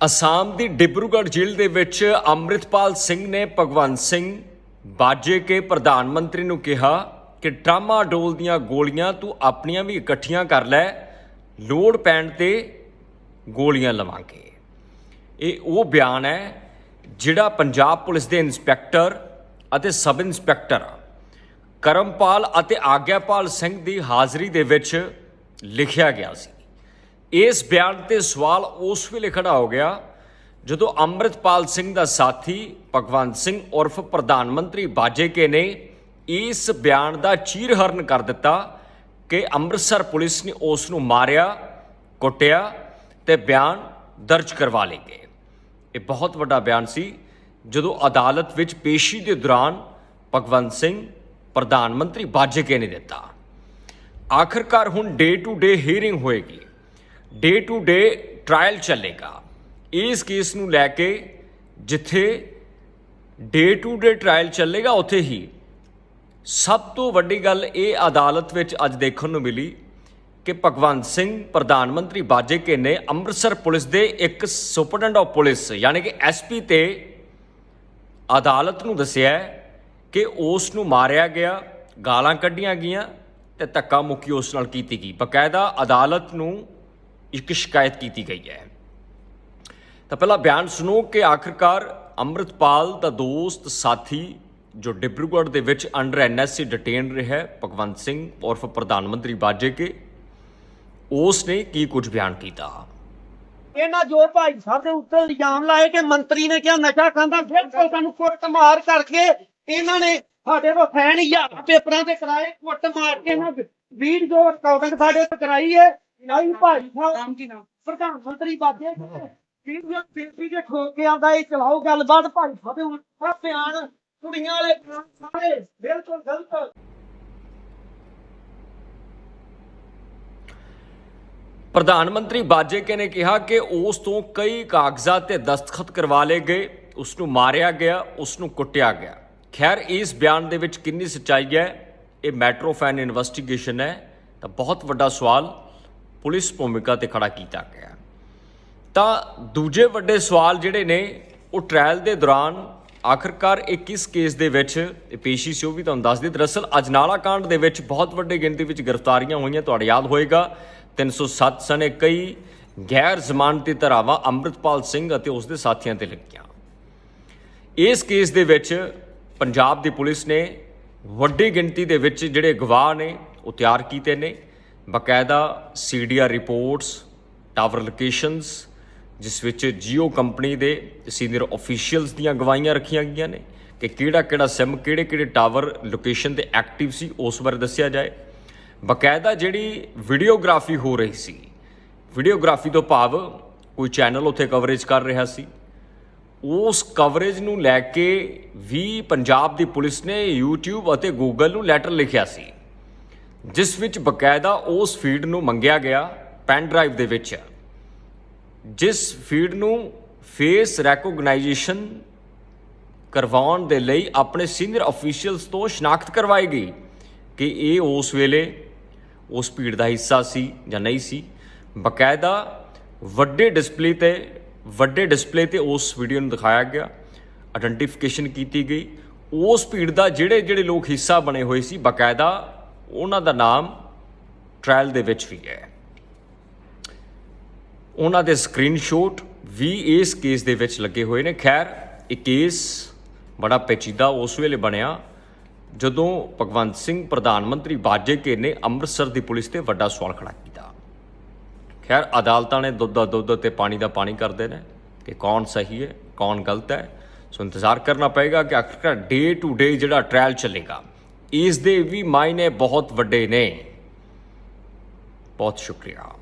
ਅਸਾਮ ਦੀ ਡਿਬਰੂਗੜ੍ਹ ਜੇਲ੍ਹ ਦੇ ਵਿੱਚ ਅੰਮ੍ਰਿਤਪਾਲ ਸਿੰਘ ਨੇ ਭਗਵੰਤ ਸਿੰਘ ਬਾਜੇ ਕੇ ਪ੍ਰਧਾਨ ਮੰਤਰੀ ਨੂੰ ਕਿਹਾ ਕਿ ਟਰਾਮਾਡੋਲ ਦੀਆਂ ਗੋਲੀਆਂ ਤੂੰ ਆਪਣੀਆਂ ਵੀ ਇਕੱਠੀਆਂ ਕਰ ਲੈ, ਲੋੜ ਪੈਣ ਤੇ ਗੋਲੀਆਂ ਲਵਾਂਗੇ। ਇਹ ਉਹ ਬਿਆਨ ਹੈ ਜਿਹੜਾ ਪੰਜਾਬ ਪੁਲਿਸ ਦੇ ਇੰਸਪੈਕਟਰ ਅਤੇ ਸਬ ਇੰਸਪੈਕਟਰ ਕਰਮਪਾਲ ਅਤੇ ਆਗਿਆਪਾਲ ਸਿੰਘ ਦੀ ਹਾਜ਼ਰੀ ਦੇ ਵਿੱਚ ਲਿਖਿਆ ਗਿਆ ਸੀ। ਇਸ ਬਿਆਨ ਤੇ ਸਵਾਲ ਉਸ ਵੇਲੇ ਖੜਾ ਹੋ ਗਿਆ ਜਦੋਂ ਅੰਮ੍ਰਿਤਪਾਲ ਸਿੰਘ ਦਾ ਸਾਥੀ ਭਗਵੰਤ ਸਿੰਘ ਉਰਫ ਪ੍ਰਧਾਨ ਮੰਤਰੀ ਬਾਜੇਕੇ ਨੇ ਇਸ ਬਿਆਨ ਦਾ ਚੀਰਹਰਨ ਕਰ ਦਿੱਤਾ ਕਿ ਅੰਮ੍ਰਿਤਸਰ ਪੁਲਿਸ ਨੇ ਉਸ ਨੂੰ ਮਾਰਿਆ, ਕੁੱਟਿਆ ਤੇ ਬਿਆਨ ਦਰਜ ਕਰਵਾ ਲੇਗੇ ਇਹ ਬਹੁਤ ਵੱਡਾ ਬਿਆਨ ਸੀ, ਜਦੋਂ ਅਦਾਲਤ ਵਿੱਚ ਪੇਸ਼ੀ ਦੇ ਦੌਰਾਨ ਭਗਵੰਤ ਸਿੰਘ ਪ੍ਰਧਾਨ ਮੰਤਰੀ ਬਾਜੇਕੇ ਨੇ ਦਿੱਤਾ। ਆਖਰਕਾਰ ਹੁਣ ਡੇ ਟੂ ਡੇ ਹੀਅਰਿੰਗ ਹੋਏਗੀ। ਡੇ ਟੂ ਡੇ ਟ੍ਰਾਇਲ ਚੱਲੇਗਾ। ਇਸ ਕੇਸ ਨੂੰ ਲੈ ਕੇ ਜਿੱਥੇ ਡੇ ਟੂ ਡੇ ਟ੍ਰਾਇਲ ਚੱਲੇਗਾ, ਉੱਥੇ ਹੀ ਸਭ ਤੋਂ ਵੱਡੀ ਗੱਲ ਇਹ ਅਦਾਲਤ ਵਿੱਚ ਅੱਜ ਦੇਖਣ ਨੂੰ ਮਿਲੀ ਕਿ ਭਗਵੰਤ ਸਿੰਘ ਪ੍ਰਧਾਨ ਮੰਤਰੀ ਬਾਜੇਕੇ ਨੇ ਅੰਮ੍ਰਿਤਸਰ ਪੁਲਿਸ ਦੇ ਇੱਕ ਸੁਪਰਡੈਂਟ ਆਫ ਪੁਲਿਸ, ਯਾਨੀ ਕਿ ਐਸਪੀ ਤੇ ਅਦਾਲਤ ਨੂੰ ਦੱਸਿਆ ਕਿ ਉਸ ਨੂੰ ਮਾਰਿਆ ਗਿਆ, ਗਾਲਾਂ ਕੱਢੀਆਂ ਗਈਆਂ ਤੇ ਧੱਕਾ ਮੁੱਕੀ ਉਸ ਨਾਲ ਕੀਤੀ ਗਈ। ਬਕਾਇਦਾ ਅਦਾਲਤ ਨੂੰ ਇੱਕ ਸ਼ਿਕਾਇਤ ਕੀਤੀ ਗਈ ਹੈ। ਤਾਂ ਪਹਿਲਾਂ ਬਿਆਨ ਸੁਣੋ ਕਿ ਆਖਰਕਾਰ ਅੰਮ੍ਰਿਤਪਾਲ ਦਾ ਦੋਸਤ, ਸਾਥੀ ਜੋ ਡਿਬਰੂਗੜ੍ਹ ਦੇ ਵਿੱਚ ਅੰਡਰ ਐਨਐਸਸੀ ਡਿਟੇਨ ਰਿਹਾ ਭਗਵੰਤ ਸਿੰਘ ਉਰਫ ਪ੍ਰਧਾਨ ਮੰਤਰੀ ਬਾਜੇਕੇ ਉਸ ਨੇ ਕੀ ਕੁਝ ਬਿਆਨ ਕੀਤਾ? ਇਹਨਾਂ ਜੋ ਭਾਈ ਸਾਹਿਬ ਦੇ ਉੱਤੇ ਇਲਜ਼ਾਮ ਲਾਏ ਕਿ ਮੰਤਰੀ ਨੇ ਕਿਹਾ ਨਸ਼ਾ ਖਾਂਦਾ, ਫਿਰ ਸਾਨੂੰ ਕੁੱਟ ਕਰਕੇ ਇਹਨਾਂ ਨੇ ਸਾਡੇ ਕੋਲ ਫੈਨ ਹਜ਼ਾਰ ਪੇਪਰਾਂ ਤੇ ਕਰਾਏ ਕੁੱਟ ਮਾਰ ਕੇ ਇਹਨਾਂ ਵੀਡੀਓ ਰਿਕਾਰਡਿੰਗ ਸਾਡੇ ਤੇ ਕਰਾਈ ਹੈ। ਨਹੀਂ ਭਾਈ ਸਾਹਿਬ। ਪ੍ਰਧਾਨ ਮੰਤਰੀ ਬਾਜੇ ਵੀਡੀਓ ਪੇਪੀ ਦੇ ਠੋਕ ਕੇ ਆਉਂਦਾ ਇਹ ਚਲਾਓ ਗੱਲਬਾਤ ਭਾਈ ਸਾਹਿਬ। ਦੇ ਉੱਤੇ ਬਿਆਨ ਕੁੜੀਆਂ ਵਾਲੇ ਬਿਆਨ ਸਾਰੇ ਬਿਲਕੁਲ ਗਲਤ। ਪ੍ਰਧਾਨ ਮੰਤਰੀ ਬਾਜੇਕੇ ਨੇ ਕਿਹਾ ਕਿ ਉਸ ਤੋਂ ਕਈ ਕਾਗਜ਼ਾਤ ਤੇ ਦਸਤਖਤ ਕਰਵਾ ਲਏ ਗਏ ਉਸ ਨੂੰ ਮਾਰਿਆ ਗਿਆ ਉਸ ਨੂੰ ਕੁੱਟਿਆ ਗਿਆ। ਖੈਰ ਇਸ ਬਿਆਨ ਦੇ ਵਿੱਚ ਕਿੰਨੀ ਸੱਚਾਈ ਹੈ ਇਹ ਮੈਟਰੋਫੈਨ ਇਨਵੈਸਟੀਗੇਸ਼ਨ ਹੈ ਤਾਂ ਬਹੁਤ ਵੱਡਾ ਸਵਾਲ ਪੁਲਿਸ ਭੂਮਿਕਾ ਤੇ ਖੜਾ ਕੀਤਾ ਗਿਆ। ਤਾਂ ਦੂਜੇ ਵੱਡੇ ਸਵਾਲ ਜਿਹੜੇ ਨੇ, ਉਹ ਟ੍ਰਾਇਲ ਦੇ ਦੌਰਾਨ ਆਖਰਕਾਰ ਇਹ ਕਿਸ ਕੇਸ ਦੇ ਵਿੱਚ ਪੇਸ਼ੀ ਸੀ ਉਹ ਵੀ ਤੁਹਾਨੂੰ ਦੱਸ ਦਿੱਤੀ। ਦਰਅਸਲ ਅਜਨਾਲਾ ਕਾਂਡ ਦੇ ਵਿੱਚ ਬਹੁਤ ਵੱਡੀ ਗਿਣਤੀ ਵਿੱਚ ਗ੍ਰਿਫਤਾਰੀਆਂ ਹੋਈਆਂ, ਤੁਹਾਡੇ ਯਾਦ ਹੋਏਗਾ। 307 ਸਣੇ ਕਈ ਗੈਰ ਜ਼ਮਾਨਤੀ ਧਾਰਾਵਾਂ ਅੰਮ੍ਰਿਤਪਾਲ ਸਿੰਘ ਅਤੇ ਉਸ ਦੇ ਸਾਥੀਆਂ ਤੇ ਲੱਗੀਆਂ। ਇਸ ਕੇਸ ਦੇ ਵਿੱਚ ਪੰਜਾਬ ਦੀ ਪੁਲਿਸ ਨੇ ਵੱਡੀ ਗਿਣਤੀ ਦੇ ਵਿੱਚ ਜਿਹੜੇ ਗਵਾਹ ਨੇ, ਉਹ ਤਿਆਰ ਕੀਤੇ ਨੇ। ਬਕਾਇਦਾ ਸੀਡੀਆਰ ਰਿਪੋਰਟਸ, ਟਾਵਰ ਲੋਕੇਸ਼ਨਸ, ਜਿਸ ਵਿੱਚ ਜੀਓ ਕੰਪਨੀ ਦੇ ਸੀਨੀਅਰ ਅਫੀਸ਼ੀਅਲਸ ਦੀਆਂ ਗਵਾਹੀਆਂ ਰੱਖੀਆਂ ਗਈਆਂ ਨੇ ਕਿ ਕਿਹੜਾ ਕਿਹੜਾ ਸਿਮ, ਕਿਹੜੇ ਕਿਹੜੇ ਟਾਵਰ ਲੋਕੇਸ਼ਨ ਤੇ ਐਕਟਿਵ ਸੀ, ਉਸ ਬਾਰੇ ਦੱਸਿਆ ਜਾਏ। ਬਕਾਇਦਾ ਜਿਹੜੀ ਵੀਡੀਓਗ੍ਰਾਫੀ ਹੋ ਰਹੀ ਸੀ, ਵੀਡੀਓਗ੍ਰਾਫੀ ਤੋਂ ਭਾਵ ਕੋਈ ਚੈਨਲ ਉੱਥੇ ਕਵਰੇਜ ਕਰ ਰਿਹਾ ਸੀ। ਉਸ ਕਵਰੇਜ ਨੂੰ ਲੈ ਕੇ ਵੀ ਪੰਜਾਬ ਦੀ ਪੁਲਿਸ ਨੇ YouTube ਅਤੇ Google ਨੂੰ ਲੈਟਰ ਲਿਖਿਆ ਸੀ। ਜਿਸ ਵਿੱਚ ਬਕਾਇਦਾ ਉਸ ਫੀਡ ਨੂੰ ਮੰਗਿਆ ਗਿਆ ਪੈਨ ਡਰਾਈਵ ਦੇ ਵਿੱਚ। ਜਿਸ ਫੀਡ ਨੂੰ ਫੇਸ ਰੈਕੋਗਨਾਈਜੇਸ਼ਨ ਕਰਵਾਉਣ ਦੇ ਲਈ ਆਪਣੇ ਸੀਨੀਅਰ ਅਫੀਸ਼ੀਅਲਸ ਤੋਂ ਸ਼ਨਾਖਤ ਕਰਵਾਈ ਗਈ ਕਿ ਇਹ ਉਸ ਵੇਲੇ ਉਸ ਭੀੜ ਦਾ ਹਿੱਸਾ ਸੀ ਜਾਂ ਨਹੀਂ ਸੀ। ਬਕਾਇਦਾ ਵੱਡੇ ਡਿਸਪਲੇ ਤੇ, ਵੱਡੇ ਡਿਸਪਲੇ ਤੇ ਉਸ ਵੀਡੀਓ ਨੂੰ ਦਿਖਾਇਆ ਗਿਆ, ਆਇਡੈਂਟੀਫਿਕੇਸ਼ਨ ਕੀਤੀ ਗਈ। ਉਸ ਭੀੜ ਦਾ ਜਿਹੜੇ ਜਿਹੜੇ ਲੋਕ ਹਿੱਸਾ ਬਣੇ ਹੋਏ ਸੀ, ਬਕਾਇਦਾ ਉਹਨਾਂ ਦਾ ਨਾਮ ਟ੍ਰਾਇਲ ਦੇ ਵਿੱਚ ਵੀ ਹੈ। ਉਹਨਾਂ ਦੇ ਸਕਰੀਨਸ਼ਾਟ ਵੀ ਇਸ ਕੇਸ ਦੇ ਵਿੱਚ ਲੱਗੇ ਹੋਏ ਨੇ। ਖੈਰ, ਇਹ ਕੇਸ ਬੜਾ ਪੇਚੀਦਾ ਉਸ ਵੇਲੇ ਬਣਿਆ ਜਦੋਂ ਭਗਵੰਤ ਸਿੰਘ ਪ੍ਰਧਾਨ ਮੰਤਰੀ ਬਾਜੇਕੇ ਨੇ ਅੰਮ੍ਰਿਤਸਰ ਦੀ ਪੁਲਿਸ ਤੇ ਵੱਡਾ ਸਵਾਲ ਖੜਾ ਕੀਤਾ। ਖੈਰ, ਅਦਾਲਤਾਂ ਨੇ ਦੁੱਧ ਦਾ ਦੁੱਧ ਤੇ ਪਾਣੀ ਦਾ ਪਾਣੀ ਕਰਦੇ ਨੇ ਕਿ ਕੌਣ ਸਹੀ ਹੈ, ਕੌਣ ਗਲਤ ਹੈ। ਸੋ ਇੰਤਜ਼ਾਰ ਕਰਨਾ ਪਏਗਾ ਕਿ ਆਖਰਕਾਰ ਡੇ ਟੂ ਡੇ ਜਿਹੜਾ ਟ੍ਰਾਇਲ ਚੱਲੇਗਾ। ਇਸ ਦੇ ਵੀ ਮਾਇਨੇ ਬਹੁਤ ਵੱਡੇ ਨੇ। ਬਹੁਤ ਸ਼ੁਕਰੀਆ।